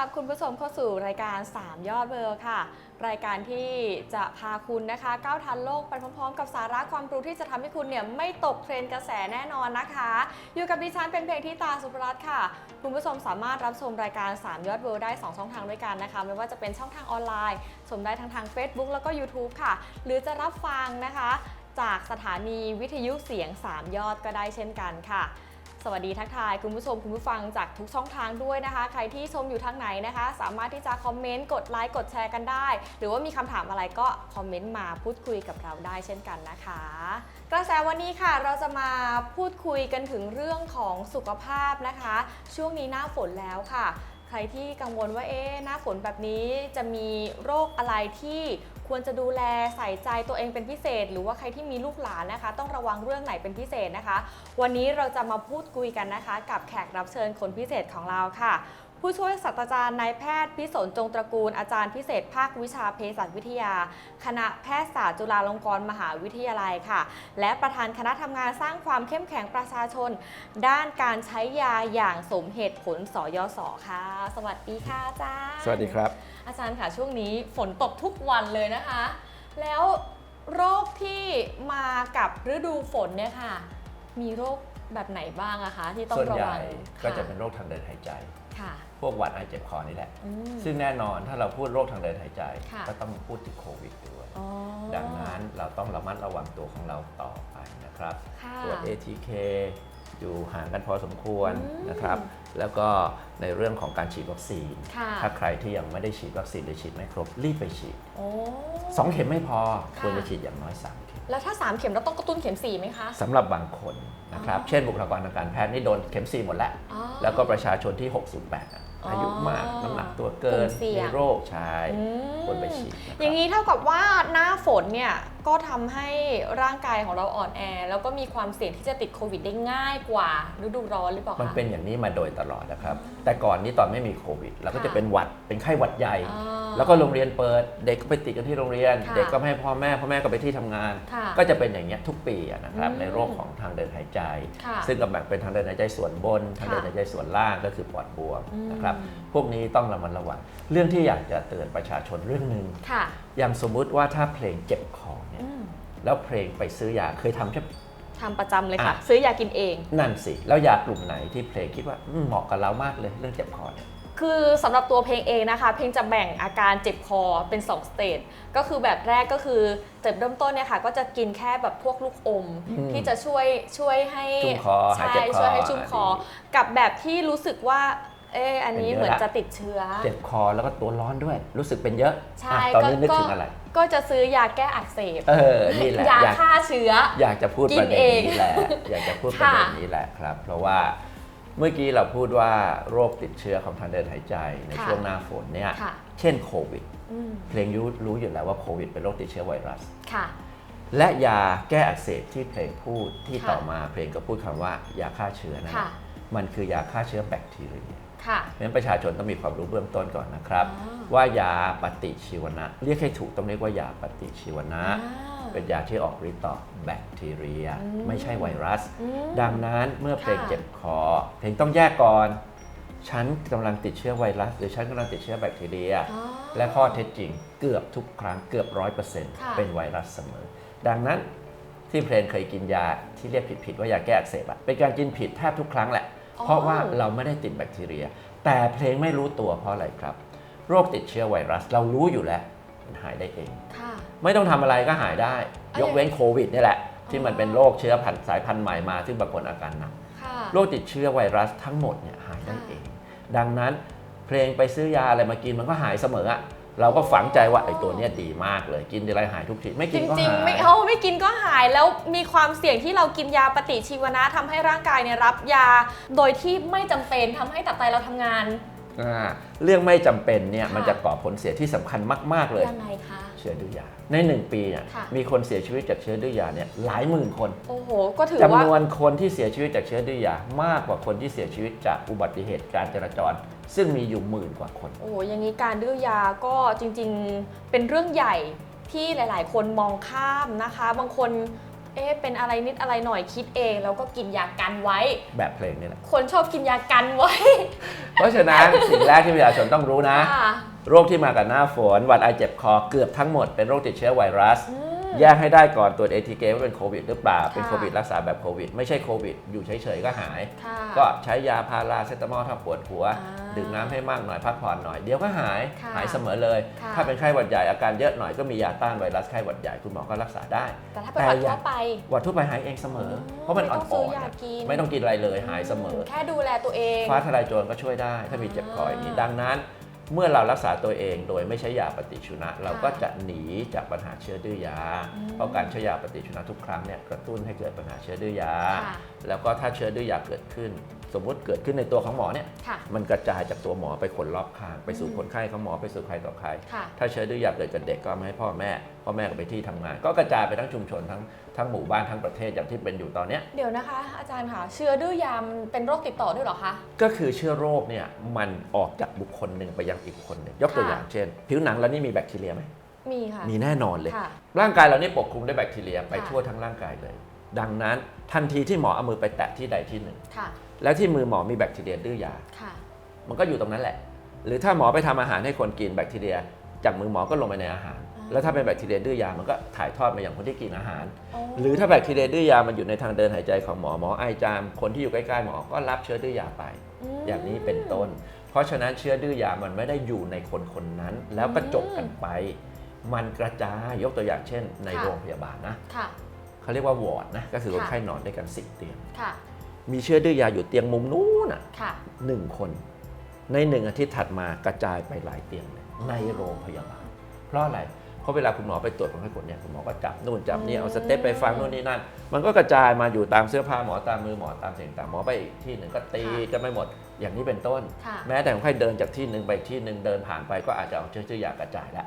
รับคุณผู้ชมเข้าสู่รายการ 3 ยอดเบอร์ค่ะ รายการที่จะพาคุณนะคะก้าวทันโลกไปพร้อมๆ กับสาระความรู้ที่จะทำให้คุณเนี่ยไม่ตกเทรนกระแสแน่นอนนะคะ อยู่กับดิฉันเป็นเพลงที่ตาสุภรัตน์ค่ะ คุณผู้ชมสามารถรับชมรายการ 3 ยอดเบอร์ได้ 2 ช่องทางด้วยกันนะคะ ไม่ว่าจะเป็นช่องทางออนไลน์ ชมได้ทั้งทาง Facebook แล้วก็ YouTube ค่ะ หรือจะรับฟังนะคะ จากสถานีวิทยุเสียง 3 ยอดก็ได้เช่นกันค่ะ สวัสดีทักทายคุณผู้ชมคุณผู้ฟังจากทุกช่องทางด้วยนะคะ ใครที่ชมอยู่ทางไหนนะคะ สามารถที่จะคอมเมนต์กดไลค์กดแชร์กันได้ หรือว่ามีคำถามอะไรก็คอมเมนต์มาพูดคุยกับเราได้เช่นกันนะคะ กระแสวันนี้ค่ะเราจะมาพูดคุยกันถึงเรื่องของสุขภาพนะคะ ช่วงนี้หน้าฝนแล้วค่ะ ใครที่กังวลว่าเอ๊ะหน้าฝนแบบนี้จะมีโรคอะไรที่ ควรจะดูแลใส่ใจตัวเองเป็นพิเศษ หรือว่าใครที่มีลูกหลานนะคะ ต้องระวังเรื่องไหนเป็นพิเศษนะคะ วันนี้เราจะมาพูดคุยกันนะคะ กับแขกรับเชิญคนพิเศษของเราค่ะผู้ช่วยศาสตราจารย์นายแพทย์พิสนจงตระกูลอาจารย์พิเศษภาควิชาเภสัชวิทยา คณะแพทยศาสตร์จุฬาลงกรณ์มหาวิทยาลัยค่ะ และประธานคณะทำงานสร้างความเข้มแข็งประชาชน ด้านการใช้ยาอย่างสมเหตุผลสยศค่ะ สวัสดีค่ะอาจารย์ สวัสดีครับ อาจารย์ค่ะช่วงนี้ฝนตกทุกวันเลยนะคะ แล้วโรคที่มากับฤดูฝนเนี่ยค่ะ มีโรคแบบไหนบ้างอะคะ ที่ต้องส่วนระใหวัญ่งก็จะเป็นโรคทางเดินหายใจ ค่ะ พวกหวัดไอเจ็บคอนี่แหละ อืม ซึ่งแน่นอนถ้าเราพูดโรคทางเดินหายใจ ค่ะ ก็ต้องพูดถึงโควิดด้วย อ๋อ ดังนั้นเราต้องระมัดระวังตัวของเราต่อไปนะครับ ค่ะตรวจ ATK อยู่ห่างกันพอสมควรอืมนะครับ แล้วก็ในเรื่องของการฉีดวัคซีน ค่ะถ้าใครที่ยังไม่ได้ฉีดวัคซีนหรือฉีดไม่ครบรีบไปฉีด โอ้สองเข็มไม่พอค่ะ ควรจะฉีดอย่างน้อยสามเข็มแล้วถ้า 3 เข็มเราต้องกระตุ้นเข็ม4ไหมคะ สำหรับบางคนนะครับ อ๋อ เช่นบุคลากรทางการแพทย์นี่โดนเข็ม 4 หมดแล้ว อ๋อ แล้วก็ประชาชนที่608อะอ๋อออายุมาก น้ำหนักตัวเกิกลุ่นมเสี่ยง มีโรคชายอืมควรไปฉีดนะครับ อย่างนี้เท่ากับว่าหน้าฝนเนี่ยก็ทำให้ร่างกายของเราอ่อนแอ แล้วก็มีความเสี่ยงที่จะติดโควิดได้ง่ายกว่าฤดูร้อนหรือเปล่าคะ มันเป็นอย่างนี้มาโดยตลอดนะครับ แต่ก่อนนี้ตอนไม่มีโควิดเราก็ค่ะจะเป็นหวัดเป็นไข้หวัดใหญ่ อ่าแล้วก็โรงเรียนเปิด เด็กก็ไปติดกันที่โรงเรียน ค่ะเด็กก็ไม่ให้พ่อแม่พ่อแม่ก็ไปที่ทำงาน ค่ะก็จะเป็นอย่างเงี้ยทุกปีอะนะครับอืมในโรคของทางเดินหายใจ ค่ะซึ่งก็แบ่งเป็นทางเดินหายใจส่วนบน ทางเดินหายใจส่วนล่างก็คือปอดบวมอืม นะครับพวกนี้ต้องระมัดระวังเรื่องที่อยากจะเตือนประชาชนเรื่องหนึ่ง ค่ะอย่างสมมุติว่าถ้าเพลงเจ็บคอเนี่ยอืมแล้วเพลงไปซื้อยาเคยทำใช่ไหมทำประจำเลยค่ะอะ ซื้อยากินเอง นั่นสิแล้วยากลุ่มไหนที่เพลงคิดว่าอืมเหมาะกับเรามากเลยเรื่องเจ็บคอเนี่ยคือสำหรับตัวเพลงเองนะคะ เพลงจะแบ่งอาการเจ็บคอเป็น2สเตจก็คือแบบแรกก็คือเจ็บเริ่มต้นเนี่ยค่ะ ก็จะกินแค่แบบพวกลูกอมอืมที่จะช่วยช่วยให้ชุ่มคอหายใช่เจ็บคอช่วยให้ชุ่มคอดีกับแบบที่รู้สึกว่า เอออันนี้เป็นเยอะเหมือนละจะติดเชื้อ เจ็บคอแล้วก็ตัวร้อนด้วย รู้สึกเป็นเยอะใช่อะตอนนี้นึกก็ถึงอะไร ก็จะซื้อยาแก้อักเสบเออนี่แหละยาอยากฆ่าเชื้อ อยากจะพูดกินประเด็นเองนี้แหละอยากจะพูดประค่ะเด็นนี้แหละครับ เพราะว่าเมื่อกี้เราพูดว่าโรคติดเชื้อของทางเดินหายใจในค่ะช่วงหน้าฝนเนี่ยค่ะเช่นโควิดอืมเพลงยุรู้อยู่แล้วว่าโควิดเป็นโรคติดเชื้อไวรัสค่ะและยาแก้อักเสบที่เพลงพูดที่ค่ะต่อมาเพลงก็พูดคำว่ายาฆ่าเชื้อนะค่ะมันคือยาฆ่าเชื้อแบคทีเรียค่ะ เพราะฉะนั้นประชาชนต้องมีความรู้เบื้องต้นก่อนนะครับอ๋อว่ายาปฏิชีวนะ เรียกให้ถูกต้องเรียกว่ายาปฏิชีวนะอ่าเป็นยาที่ออกฤทธิ์ต่อแบคทีเรียอืมไม่ใช่ไวรัสอืมดังนั้นเมื่อเพลงค่ะเจ็บคอเพลงต้องแยกก่อนฉันกำลังติดเชื้อไวรัส หรือฉันกำลังติดเชื้อแบคทีเรียอ๋อและข้อเท็จจริงเกือบทุกครั้งเกือบร้อยเปอร์เซ็นต์ค่ะเป็นไวรัสเสมอ ดังนั้นที่เพลงเคยกินยาที่เรียกผิดๆว่ายาแก้อักเสบอะเป็นการกินผิดแทบทุกครั้งแหละ เพราะว่าเราไม่ได้ติดแบคทีเรีย แต่เพลงไม่รู้ตัวเพราะอะไรครับ โรคติดเชื้อไวรัสเรารู้อยู่แล้วมันหายได้เองค่ะไม่ต้องทำอะไรก็หายได้เอ้ยยกเว้นโควิดนี่แหละ ที่มันเป็นโรคเชื้อพันธุ์สายพันธุ์ใหม่มาซึ่งบางคนอาการหนักค่ะโรคติดเชื้อไวรัสทั้งหมดเนี่ยหายได้ค่ะเอง ดังนั้นเพลงไปซื้อยาอะไรมากินมันก็หายเสมออะ เราก็ฝังใจว่าไอ้ตัวเนี้ยดีมากเลย กินทีไรหายทุกทีไม่จกินก็ริงหายๆไม่เอาไม่กินก็หายแล้วมีความเสี่ยงที่เรากินยาปฏิชีวนะทำให้ร่างกายเนี่ยรับยา โดยที่ไม่จำเป็นทำให้ตับไตเราทำงาน อ่าเรื่องไม่จำเป็นเนี่ยค่ะ มันจะก่อผลเสียที่สำคัญมาก ๆ เลย ยังไงคะ เชื้อดื้อยา ในหนึ่งปีเนี่ยค่ะ มีคนเสียชีวิตจากเชื้อดื้อยาเนี่ยหลายหมื่นคนโอ้โห ก็ถือจำว่านวนคนที่เสียชีวิตจากเชื้อดื้อยามากกว่าคนที่เสียชีวิตจากอุบัติเหตุการจราจร ซึ่งมีอยู่หมื่นกว่าคน โอ้โหอย่างนี้การดื้อยาก็จริงๆเป็นเรื่องใหญ่ที่หลาย ๆ คนมองข้ามนะคะ บางคนเอ๊ะเป็นอะไรนิดอะไรหน่อยคิดเอง แล้วก็กินยากันไว้ แบบเพลงนี่แหละคนชอบกินยากันไว้เพราะฉะนั้นสิ่งแรกที่ประชาชนต้องรู้นะ ค่ะ โรคที่มากับหน้าฝนหวัดไอเจ็บคอเกือบทั้งหมดเป็นโรคติดเชื้อไวรัส อืม แยกให้ได้ก่อนตรวจ ATK ว่าเป็นโควิดหรือเปล่า เป็นค่ะ โควิดรักษาแบบโควิด ไม่ใช่โควิด อยู่เฉยๆก็หาย ค่ะ ก็ใช้ยาพาราเซตามอลถ้าปวดหัว อ่าดื่มน้ำให้มากหน่อยพักผ่อนหน่อยเดี๋ยวก็หายค่ะหายเสมอเลย ค่ะ ถ้าเป็นไข้หวัดใหญ่อาการเยอะหน่อยก็มียาต้านไวรัสไข้หวัดใหญ่คุณหมอก็รักษาได้ แต่ถ้าเป็นหวัดแต่อย่า ทั่วไป หวัดทั่วไปหายเองเสมออ๋อเพราะมันไม่อ่ต้องซื้ออนๆยาอะกิน ไม่ต้องกินอะไรเลยหายเสมอ แค่ดูแลตัวเอง ฟ้าทลายโจรก็ช่วยได้ ถ้ามีเจ็บคออย่างนี้อ่าดังนั้น เมื่อเรารักษาตัวเองโดยไม่ใช้ยาปฏิชีวนะ เราก็จะหนีจากปัญหาเชื้อดื้อยาอืมเพราะการใช้ยาปฏิชีวนะทุกครั้งเนี่ยกระตุ้นให้เกิดปัญหาเชื้อดื้อยาค่ะแล้วก็ถ้าเชื้อดื้อยาเกิดขึ้น สมมุติเกิดขึ้นในตัวของหมอเนี่ยค่ะ มันกระจายจากตัวหมอไปคนรอบข้าง ไปสู่อืม คนไข้ของหมอไปสู่ใครต่อใคร ค่ะ ถ้าเชื้อดื้อยาเกิดกับเด็กก็ไม่ให้พ่อแม่ พ่อแม่ก็ไปที่ทำงาน ก็กระจายไปทั้งชุมชนทั้งทั้งหมู่บ้านทั้งประเทศอย่างที่เป็นอยู่ตอนเนี้ย เดี๋ยวนะคะ อาจารย์ค่ะ เชื้อดื้อยามันเป็นโรคติดต่อด้วยเหรอคะ ก็คือเชื้อโรคเนี่ยมันออกจากบุคคลหนึ่งไปยังอีกบุคคลหนึ่งยกตัวค่ะ อย่างเช่น ผิวหนังเรานี่มีแบคทีเรียไหมมีค่ะ มีแน่นอนเลย ค่ะ ร่างกายเรานี่ปกคลุมด้วยแบคทีเรียไปค่ะ ทั่วทั้งร่างกายเลย ดังนั้นทันทีที่หมอเอามือไปแตะที่ใดที่หนึ่ง ค่ะ แล้วที่มือหมอมีแบคทีเรียดื้อยา ค่ะ มันก็อยู่ตรงนั้นแหละ หรือถ้าหมอไปทำอาหารให้คนกินแบคทีเรีย จากมือหมอก็ลงไปในอาหาร อ่า แล้วถ้าเป็นแบคทีเรียดื้อยา มันก็ถ่ายทอดมาอย่างคนที่กินอาหารอ๋อหรือถ้าแบคทีเรียดื้อยา มันอยู่ในทางเดินหายใจของหมอ หมอไอจาม คนที่อยู่ใกล้ๆหมอ ก็รับเชื้อดื้อยาไป ม อย่างนี้เป็นต้น เพราะฉะนั้นเชื้อดื้อยา มันไม่ได้อยู่ในคนคนนั้น แล้วก็จบกันไป มันกระจายยกตัวอย่างเช่น ในค่ะ โรงพยาบาลนะค่ะ เขาเรียกว่าวอร์ดนะ ก็คือคนค่ะไข้นอนด้วยกันสิบเตียง ค่ะ มีเชื้อดื้อยาอยู่เตียงมุมนู้นน่ะค่ะ หนึ่งคน ในหนึ่งอาทิตย์ถัดมากระจายไปหลายเตียงเลยในโรงพยาบาล เพราะอะไร เพราะเวลาคุณหมอไปตรวจคนไข้คนเนี่ยคุณหมอก็จับนู่นจับนี่อืมเอาสเต็ปไปฟังนู่นนี่นั่น มันก็กระจายมาอยู่ตามเสื้อผ้าหมอตามมือหมอตามสิ่งต่างหมอไปอีกที่หนึ่งก็ตีกันไม่หมด อย่างนี้เป็นต้น ค่ะ แม้แต่คนไข้เดินจากที่หนึ่งไปอีกที่หนึ่งเดินผ่านไปก็อาจจะเอาเชื้อดื้อยากระจายแล้ว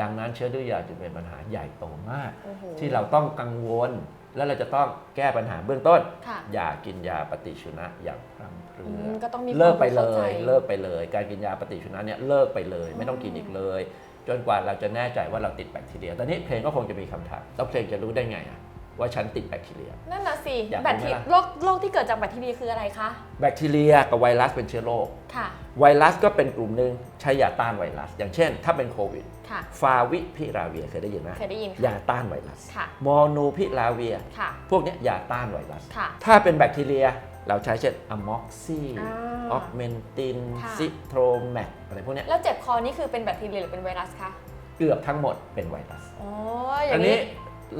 ดังนั้นเชื้อดื้อยาจึงเป็นปัญหาใหญ่โตมาก โอ้โหที่เราต้องกังวล และเราจะต้องแก้ปัญหาเบื้องต้น ค่ะ อย่ากินยาปฏิชีวนะอย่างพร่ำเพรื่อือ มก็ต้องมีเลิกไปความเลรู้ข้าใจย เลิกไปเลย การกินยาปฏิชีวนะเนี่ยเลิกไปเลย ไม่ต้องกินอีกเลย จนกว่าเราจะแน่ใจว่าเราติดแบคทีเรียตอนนี้เพลงก็คงจะมีคำถามแล้วเพลงจะรู้ได้ไงอะ ว่าฉันติดแบคทีเรีย นั่นน่ะสิอยากรู้แบคทีไหมล่ะโรคโรคที่เกิดจากแบคทีเรียคืออะไรคะแบคทีเรียกับไวรัสเป็นเชื้อโรค ค่ะไวรัสก็เป็นกลุ่มหนึ่งใช้ยาต้านไวรัส อย่างเช่น ถ้าเป็นโควิด ค่ะ ฟาวิพิราเวียเคยได้ยินไหมเคยได้ยินยาต้านไวรัส ค่ะโมนูพิราเวีย ค่ะพวกเนี้ยยาต้านไวรัส ค่ะ ถ้าเป็นแบคทีเรีย เราใช้เช่นอะม็อกซีอ่าออกเมนติน ค่ะ ซิโทรแมกอะไรพวกเนี้ยแล้วเจ็บคอนี่คือเป็นแบคทีเรียหรือเป็นไวรัสคะเกือบทั้งหมดเป็นไวรัสอ๋อออัย่านงนี้นี้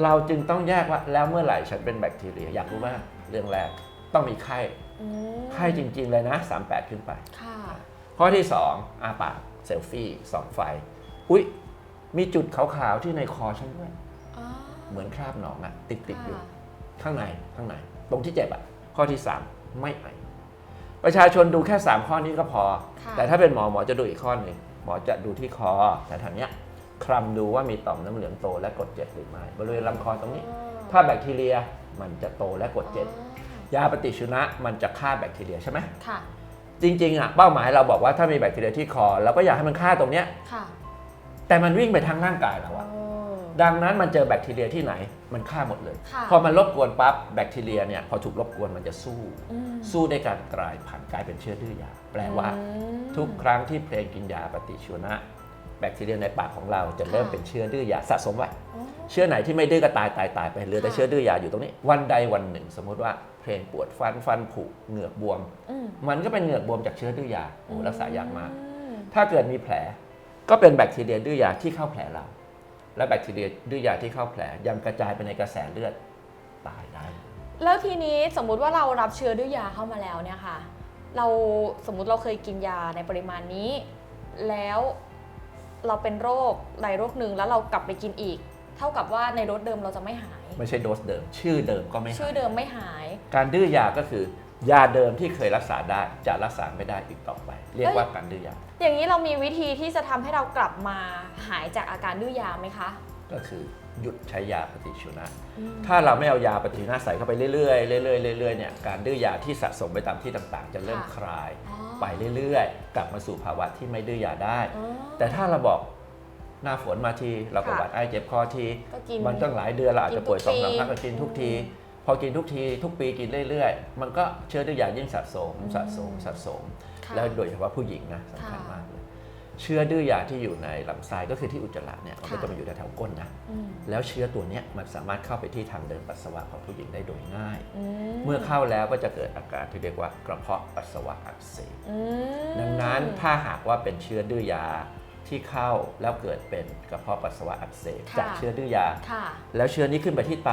เราจึงต้องแยกว่าแล้วเมื่อไหร่ฉันเป็นแบคทีเรีย อยากรู้ว่าเรื่องแรกต้องมีไข้อืมไข้จริง ๆ เลยนะ 38 ขึ้นไปค่ะข้อที่ 2อาปากเซลฟี่ส่องไฟ อุ๊ย มีจุดขาวๆ ที่ในคอฉันด้วยอ๋อเหมือนคราบหนองอะติดๆอยู่ค่ะข้างในข้างใน ตรงที่เจ็บอะข้อที่ 3 ไม่ไอประชาชนดูแค่ 3 ข้อนี้ก็พอค่ะแต่ถ้าเป็นหมอหมอจะดูอีกข้อหนึ่งหมอจะดูที่คอแต่ทางเนี้ย คลำดูว่ามีต่อมน้ำเหลืองโตและกดเจ็บหรือไม่บริเวณลำคอตรงนี้อ๋อถ้าแบคทีเรียมันจะโตและกดเจ็บอ๋อยาปฏิชีวนะมันจะฆ่าแบคทีเรียใช่ไหมค่ะ จริงๆอะเป้าหมายเราบอกว่าถ้ามีแบคทีเรียที่คอเราก็อยากให้มันฆ่าตรงเนี้ยค่ะ แต่มันวิ่งไปทางร่างกายเราอะโอ้ดังนั้นมันเจอแบคทีเรียที่ไหนมันฆ่าหมดเลยค่ะพอมันรบกวนปั๊บแบคทีเรียเนี่ยพอถูกรบกวนมันจะสู้อืมสู้ด้วยการกลายพันธุ์กลายเป็นเชื้อดื้อยา แปลว่าอืมทุกครั้งที่เพลงกินยาปฏิชีวนะ แบคทีเรียในปากของเราจะเริ่มค่ะเป็นเชื้อดื้อยาสะสมไว้อ๋อเชื้อไหนที่ไม่ดื้อก็ตายตายตายไปเหลือแต่ค่ะเชื้อดื้อยาอยู่ตรงนี้ วันใดวันหนึ่ง สมมติว่าเพลงปวดฟันฟันผุเหงือกบวมอืมมันก็เป็นเหงือกบวมจากเชื้อดื้อยาโอ้รักษายากมากอืมถ้าเกิดมีแผลก็เป็นแบคทีเรียดื้อยาที่เข้าแผลเรา และแบคทีเรียดื้อยาที่เข้าแผลยังกระจายไปในกระแสเลือดตายได้ แล้วทีนี้สมมุติว่าเรารับเชื้อด้วยยาเข้ามาแล้วเนี่ยค่ะ เราสมมุติเราเคยกินยาในปริมาณนี้ แล้ว เราเป็นโรคใดโรคหนึ่งแล้วเรากลับไปกินอีก เท่ากับว่าในโดสเดิมเราจะไม่หาย ไม่ใช่โดสเดิม ชื่อเดิมก็ไม่หายชื่อเดิมไม่หาย การดื้อยาก็คือยาเดิมที่เคยรักษาได้จะรักษาไม่ได้อีกต่อไป เรียกว่าการดื้อยา อย่างนี้เรามีวิธีที่จะทำให้เรากลับมาหายจากอาการดื้อยาไหมคะ ก็คือหยุดใช้ยาปฏิชีวนะอืมถ้าเราไม่เอายาปฏิชีวนะใส่เข้าไปเรื่อยๆเรื่อยๆเรื่อยๆเนี่ยการดื้อยาที่สะสมไปตามที่ต่างๆ จะเริ่มค่ะคลายอ๋อไปเรื่อยๆ กลับมาสู่ภาวะที่ไม่ดื้อยาได้อ๋อแต่ถ้าเราบอกหน้าฝนมาทีเราก็ค่ะหวัดไอเจ็บคอทีก็กินมันตั้งหลายเดือนเราอาจจะป่วยกิสอนงทุกสามปีครั้งก็กินทุกทีอืมพอกินทุกทีทุกปีกินเรื่อยๆ มันก็เชื้อดื้อยายิ่งสะสมอืมสะสมสะสมค่ะแล้วโดยเฉพาะผู้หญิงนะสำคัญค่ะมาก เลยเชื้อดื้อยาที่อยู่ในลำไส้ก็คือที่อุจจาระเนี่ยมันก็ค่ะจะมาอยู่แถวๆก้นนะอืมแล้วเชื้อตัวเนี้ยมันสามารถเข้าไปที่ทางเดินปัสสาวะของผู้หญิงได้โดยง่ายอืเมื่อเข้าแล้วก็จะเกิดอาการที่เรียกว่ากระเพาะปัสสาวะอักเสบอืมดังนั้นถ้าหากว่าเป็นเชื้อดื้อยาที่เข้าแล้วเกิดเป็นกระเพาะปัสสาวะอักเสบค่ะจากเชื้อดื้อยาค่ะแล้วเชื้อนี้ขึ้นไปที่ไต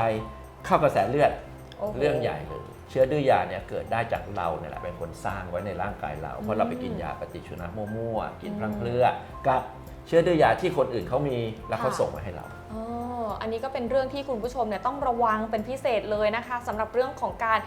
เข้ากระแสเลือดโอ้โเรื่องใหญ่เลย เชื้อดื้อยาเนี่ยเกิดได้จากเราเนี่ยแหละเป็นคนสร้างไว้ในร่างกายเรา เพราะเราไปกินยาปฏิชีวนะมั่วๆกินพลังเพลือกับเชื้อดื้อยาที่คนอื่นเขามีแล้วเขาค่ะส่งมาให้เรา อ๋ออันนี้ก็เป็นเรื่องที่คุณผู้ชมเนี่ยต้องระวังเป็นพิเศษเลยนะคะสำหรับเรื่องของการ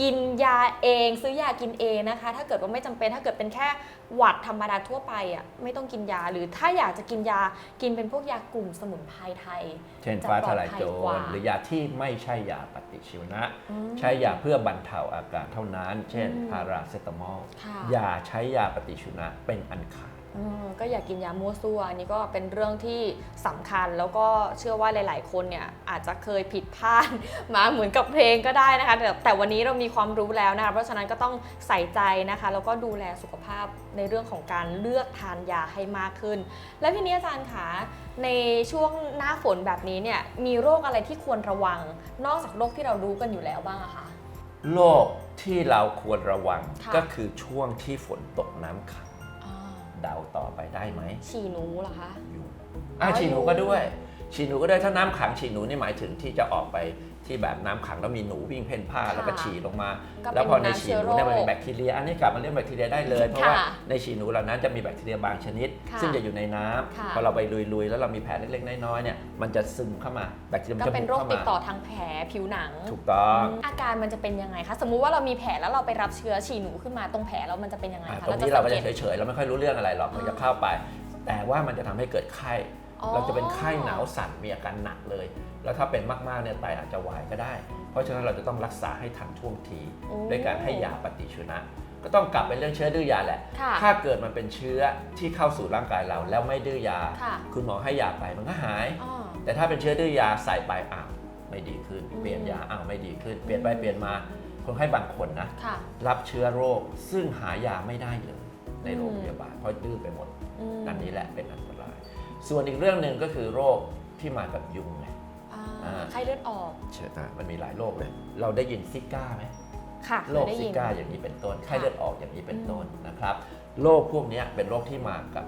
กินยาเอง ซื้อยากินเองนะคะ ถ้าเกิดว่าไม่จำเป็นถ้าเกิดเป็นแค่หวัดธรรมดาทั่วไปอะไม่ต้องกินยาหรือถ้าอยากจะกินยากินเป็นพวกยากลุ่มสมุนไพรไทย เช่นจะฟ้าปลทอดลายภัยโจกว่ารหรือยาที่ไม่ใช่ยาปฏิชีวนะอืมใช้ยาเพื่อบรรเทาอาการเท่านั้น เช่นอืมพาราเซตามอลค่ะอย่าใช้ยาปฏิชีวนะเป็นอันขาด อืมก็อย่ากกินยามั่วซั่วอันนี้ก็เป็นเรื่องที่สำคัญแล้วก็เชื่อว่าหลาย ๆ คนเนี่ยอาจจะเคยผิดพลาด มาเหมือนกับเพลงก็ได้นะคะแต่แต่วันนี้เรามีความรู้แล้วนะคะเพราะฉะนั้นก็ต้องใส่ใจนะคะแล้วก็ดูแลสุขภาพในเรื่องของการเลือกทานยาให้มากขึ้น แล้วพี่นี้อาจารย์คะในช่วงหน้าฝนแบบนี้เนี่ยมีโรคอะไรที่ควรระวัง นอกจากโรคที่เรารู้กันอยู่แล้วบ้างอะคะ โรคที่เราควรระวังค่ะ ก็คือช่วงที่ฝนตกน้ำขังอ่า เดาต่อไปได้ไหมฉี่หนูเหรอคะยุงอะอ๋อฉี่หนูยุงก็ด้วยฉี่หนูก็ด้วยถ้าน้ำขังฉี่หนูนี่หมายถึงที่จะออกไป ที่แบบน้ำขังแล้วมีหนูวิ่งเพ่นพ่านค่ะแล้วก็ฉี่ลงมาก็เป็นแล้วพอในน้ำฉี่หนูเชื้อโรคเนี่ยมันมีแบคทีเรีย อันนี้กลับมาเรื่องแบคทีเรียได้เลย เพราะว่าค่ะในฉี่หนูเหล่านั้นจะมีแบคทีเรียบางชนิดค่ะซึ่งจะอยู่ในน้ำค่ะพอเราไปลุยๆ แล้วเรามีแผลเล็กๆน้อยๆเนี่ยมันจะซึมเข้ามาแบคทีเรียมันก็จะเป็นบุกโรคเข้าติดมาต่อทางแผลผิวหนัง ถูกต้องอาการมันจะเป็นยังไงคะสมมุติว่าเรามีแผลแล้วเราไปรับเชื้อฉี่หนูขึ้นมาตรงแผลแล้วมันจะเป็นยังไงอะคะตรงนี้เราก็จะสังกตเฉยๆเราไม่ค่อยรู้เรื่องอะไรหรอกมันจะเข้าไป แต่ว่ามันจะทำให้เกิดไข้อ๋อเราจะเป็นไข้หนาวสั่นมีอาการหนักเลย แล้วถ้าเป็นมากๆเนี่ยไตอาจจะวายก็ได้ เพราะฉะนั้นเราจะต้องรักษาให้ทันท่วงทีโอ้ด้วยการให้ยาปฏิชีวนะ ก็ต้องกลับไปเรื่องเชื้อดื้อยาแหละค่ะถ้าเกิดมันเป็นเชื้อที่เข้าสู่ร่างกายเราแล้วไม่ดื้อยาค่ะคุณหมอให้ยาไปมันก็หายอ๋อแต่ถ้าเป็นเชื้อดื้อยาใส่ไปอ้าวไม่ดีขึ้นอืมเปลี่ยนยาอ้าวไม่ดีขึ้น เปลี่ยนไปเปลี่ยนมาคนไข้บางคนนะค่ะรับเชื้อโรคซึ่งหายาไม่ได้เลยในอืมโรงพยาบาลเพราะดื้อไปหมดอืมอันนี้แหละเป็นอันตราย ส่วนอีกเรื่องหนึ่งก็คือโรคที่มากับยุงไง อ่าอ่า ไข้เลือดออกเชื่ออะมันมีหลายโรคเลย เราได้ยินซิก้าไหม ค่ะโรคเคยได้ซิยิน ก้าอย่างนี้เป็นต้น ไข้เลือดออกอย่างนี้เป็นต้นนะครับ โรคพวกเนี้ยเป็นโรคที่มากับ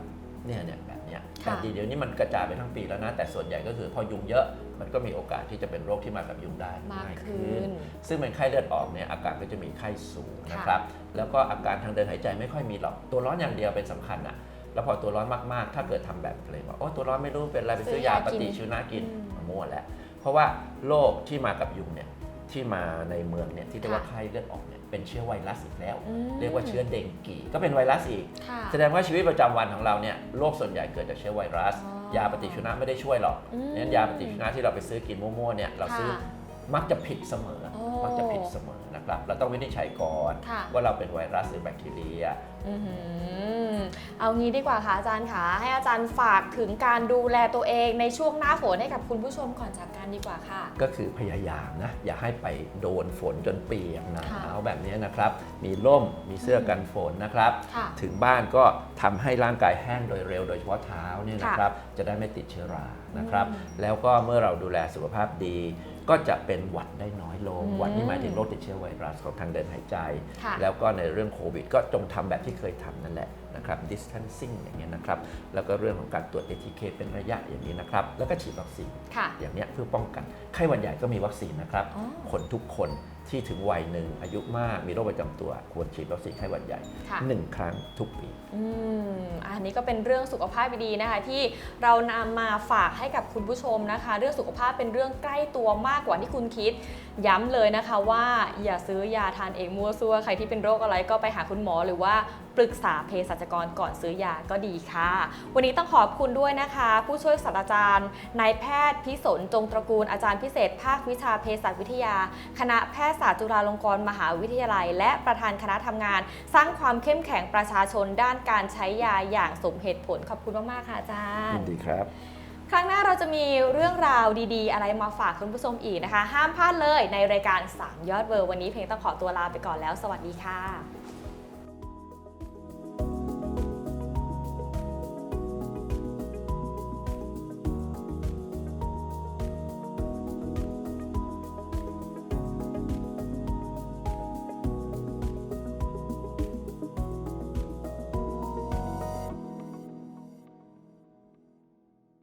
เนี่ยเนี่ยแบบเนี้ยค่ะแต่เดี๋ยวนี้มันกระจายไปทั้งปีแล้วนะ แต่ส่วนใหญ่ก็คือพอยุงเยอะ มันก็มีโอกาสที่จะเป็นโรคที่มากับยุงได้มากง่ายขึ้น ซึ่งเป็นไข้เลือดออกเนี่ยอาการก็จะมีไข้สูงค่ะ นะครับ แล้วก็อาการทางเดินหายใจไม่ค่อยมีหรอก ตัวร้อนอย่างเดียวเป็นสำคัญนะแล้วพอตัวร้อนมากๆ ถ้าเกิดทำแบบเพลงว่าโอ้ตัวร้อนไม่รู้เป็นอะไรไปซื้อยาปฏิชีวนะกินอืมมั่วแล้ว เพราะว่าโรคที่มากับยุงเนี่ยที่มาในเมืองเนี่ยที่เรียกว่าค่ะไข้เลือดออกเนี่ยเป็นเชื้อไวรัสอีกแล้วอืมเรียกว่าเชื้อเดงกีก็เป็นไวรัสอีกค่ะแสดงว่าชีวิตประจำวันของเราเนี่ยโรคส่วนใหญ่เกิดจากเชื้อไวรัสอ๋อยาปฏิชีวนะไม่ได้ช่วยหรอกอืมนั้นยาปฏิชีวนะที่เราไปซื้อกินมั่วๆเนี่ยเราซื้อค่ะ มักจะผิดเสมอโอ้มักจะผิดเสมอนะครับ เราต้องวินิจฉัยก่อนค่ะว่าเราเป็นไวรัสหรือแบคทีเรียอื้อหือเอางี้ดีกว่าค่ะอาจารย์คะให้อาจารย์ฝากถึงการดูแลตัวเองในช่วงหน้าฝนให้กับคุณผู้ชมก่อนจากกันดีกว่าค่ะ ก็คือพยายามนะ อย่าให้ไปโดนฝนจนเปียกหนาค่ะวแบบนี้นะครับ มีร่มมีเสื้อกันฝนนะครับค่ะถึงบ้านก็ทำให้ร่างกายแห้งโดยเร็วโดยเฉพาะเท้าเนี่ยค่ะนะครับ จะได้ไม่ติดเชื้อรานะครับอืมแล้วก็เมื่อเราดูแลสุขภาพดี ก็จะเป็นหวัดได้น้อยลงอืมหวัดนี่หมายถึงโรคติดเชื้อไวรัสของทางเดินหายใจค่ะแล้วก็ในเรื่องโควิด ก็จงทำแบบที่เคยทำนั่นแหละนะครับ distancing อย่างเงี้ยนะครับ แล้วก็เรื่องของการตรวจ ATK เป็นระยะอย่างนี้นะครับ แล้วก็ฉีดวัคซีนค่ะอย่างเนี้ยเพื่อป้องกัน ไข้หวัดใหญ่ก็มีวัคซีนนะครับอ๋อคนทุกคน ที่ถึงวัยหนึ่งอายุมากมีโรคประจำตัว ควรฉีดวัคซีนไข้หวัดใหญ่ค่ะ หนึ่งครั้งทุกปี อืมอันนี้ก็เป็นเรื่องสุขภาพดีๆนะคะ ที่เรานำมาฝากให้กับคุณผู้ชมนะคะ เรื่องสุขภาพเป็นเรื่องใกล้ตัวมากกว่าที่คุณคิด ย้ำเลยนะคะว่าอย่าซื้อยาทานเองมั่วซั่วใครที่เป็นโรคอะไรก็ไปหาคุณหมอหรือว่า ปรึกษาเภสัชกรก่อนซื้อยาก็ดีค่ะ วันนี้ต้องขอบคุณด้วยนะคะ ผู้ช่วยศาสตราจารย์นายแพทย์พิสนจงตระกูลอาจารย์พิเศษ ภาควิชาเภสัชวิทยา คณะแพทยศาสตร์จุฬาลงกรณ์มหาวิทยาลัย และประธานคณะทำงาน สร้างความเข้มแข็งประชาชนด้านการใช้ยาอย่างสมเหตุผลขอบคุณมากๆค่ะอาจารยิย์นดีครับครั้งหน้าเราจะมีเรื่องราวดีๆ อะไรมาฝากคุณผู้ชมอีกนะคะ ห้ามพลาดเลยในรายการ 3 ยอดเบอร์วันนี้เพลงต้องขอตัวลาไปก่อนแล้ว สวัสดีค่ะ